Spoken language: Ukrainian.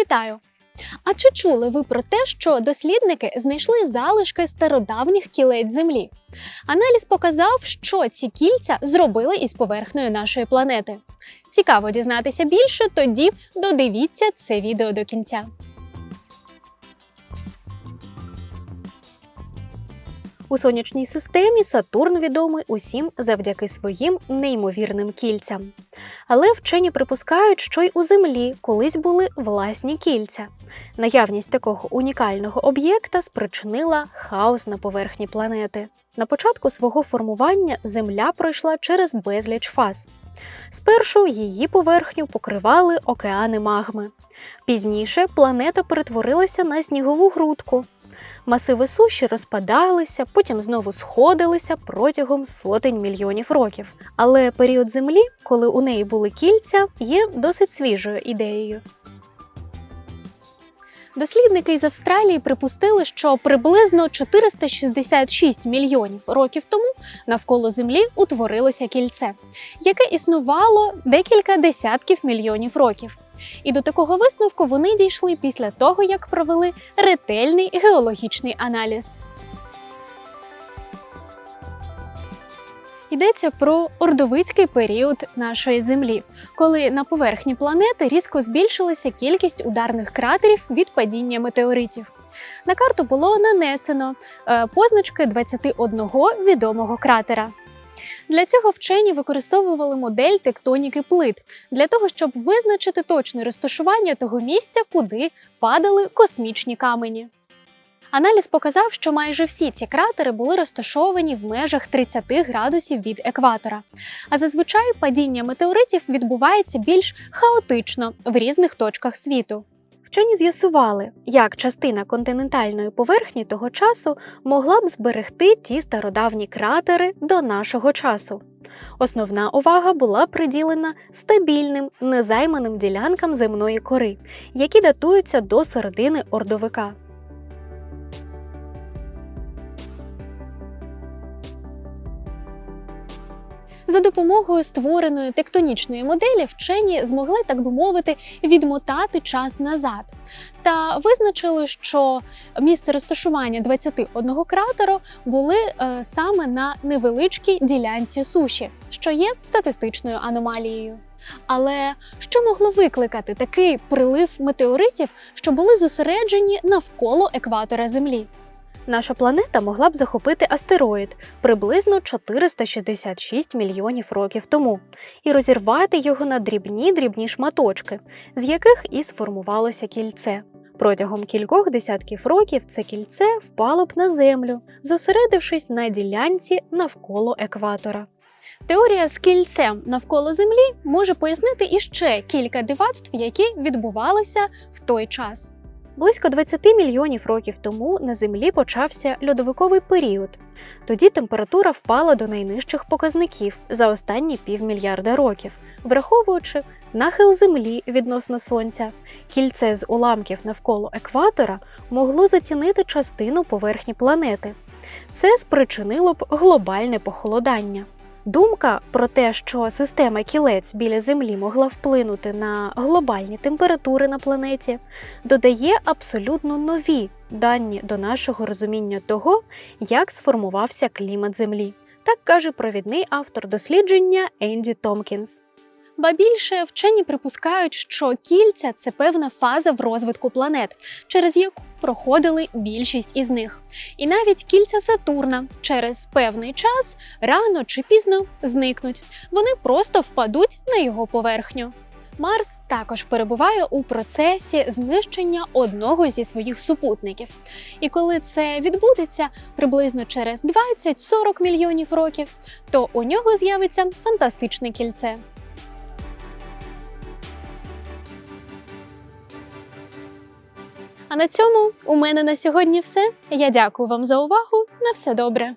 Вітаю! А чи чули ви про те, що дослідники знайшли залишки стародавніх кілець Землі? Аналіз показав, що ці кільця зробили із поверхнею нашої планети. Цікаво дізнатися більше, тоді додивіться це відео до кінця. У сонячній системі Сатурн відомий усім завдяки своїм неймовірним кільцям. Але вчені припускають, що й у Землі колись були власні кільця. Наявність такого унікального об'єкта спричинила хаос на поверхні планети. На початку свого формування Земля пройшла через безліч фаз. Спершу її поверхню покривали океани магми. Пізніше планета перетворилася на снігову грудку. Масиви суші розпадалися, потім знову сходилися протягом сотень мільйонів років. Але період Землі, коли у неї були кільця, є досить свіжою ідеєю. Дослідники із Австралії припустили, що приблизно 466 мільйонів років тому навколо Землі утворилося кільце, яке існувало декілька десятків мільйонів років. І до такого висновку вони дійшли після того, як провели ретельний геологічний аналіз. Йдеться про ордовицький період нашої Землі, коли на поверхні планети різко збільшилася кількість ударних кратерів від падіння метеоритів. На карту було нанесено е, позначки 21 відомого кратера. Для цього вчені використовували модель тектоніки плит для того, щоб визначити точне розташування того місця, куди падали космічні камені. Аналіз показав, що майже всі ці кратери були розташовані в межах 30 градусів від екватора. А зазвичай падіння метеоритів відбувається більш хаотично в різних точках світу. Вчені з'ясували, як частина континентальної поверхні того часу могла б зберегти ті стародавні кратери до нашого часу. Основна увага була приділена стабільним, незайманим ділянкам земної кори, які датуються до середини ордовика. За допомогою створеної тектонічної моделі вчені змогли, так би мовити, відмотати час назад та визначили, що місце розташування 21 кратеру були е, саме на невеличкій ділянці суші, що є статистичною аномалією. Але що могло викликати такий прилив метеоритів, що були зосереджені навколо екватора Землі? Наша планета могла б захопити астероїд приблизно 466 мільйонів років тому і розірвати його на дрібні дрібні шматочки, з яких і сформувалося кільце. Протягом кількох десятків років це кільце впало б на землю, зосередившись на ділянці навколо екватора. Теорія з кільцем навколо Землі може пояснити іще кілька дивацтв, які відбувалися в той час. Близько 20 мільйонів років тому на Землі почався льодовиковий період. Тоді температура впала до найнижчих показників за останні півмільярда років, враховуючи нахил Землі відносно Сонця. Кільце з уламків навколо екватора могло затінити частину поверхні планети. Це спричинило б глобальне похолодання. Думка про те, що система кілець біля Землі могла вплинути на глобальні температури на планеті, додає абсолютно нові дані до нашого розуміння того, як сформувався клімат Землі. Так каже провідний автор дослідження Енді Томкінс. Ба більше вчені припускають, що кільця це певна фаза в розвитку планет, через яку проходили більшість із них. І навіть кільця Сатурна через певний час рано чи пізно зникнуть. Вони просто впадуть на його поверхню. Марс також перебуває у процесі знищення одного зі своїх супутників. І коли це відбудеться приблизно через 20-40 мільйонів років, то у нього з'явиться фантастичне кільце. А на цьому у мене на сьогодні все. Я дякую вам за увагу. На все добре.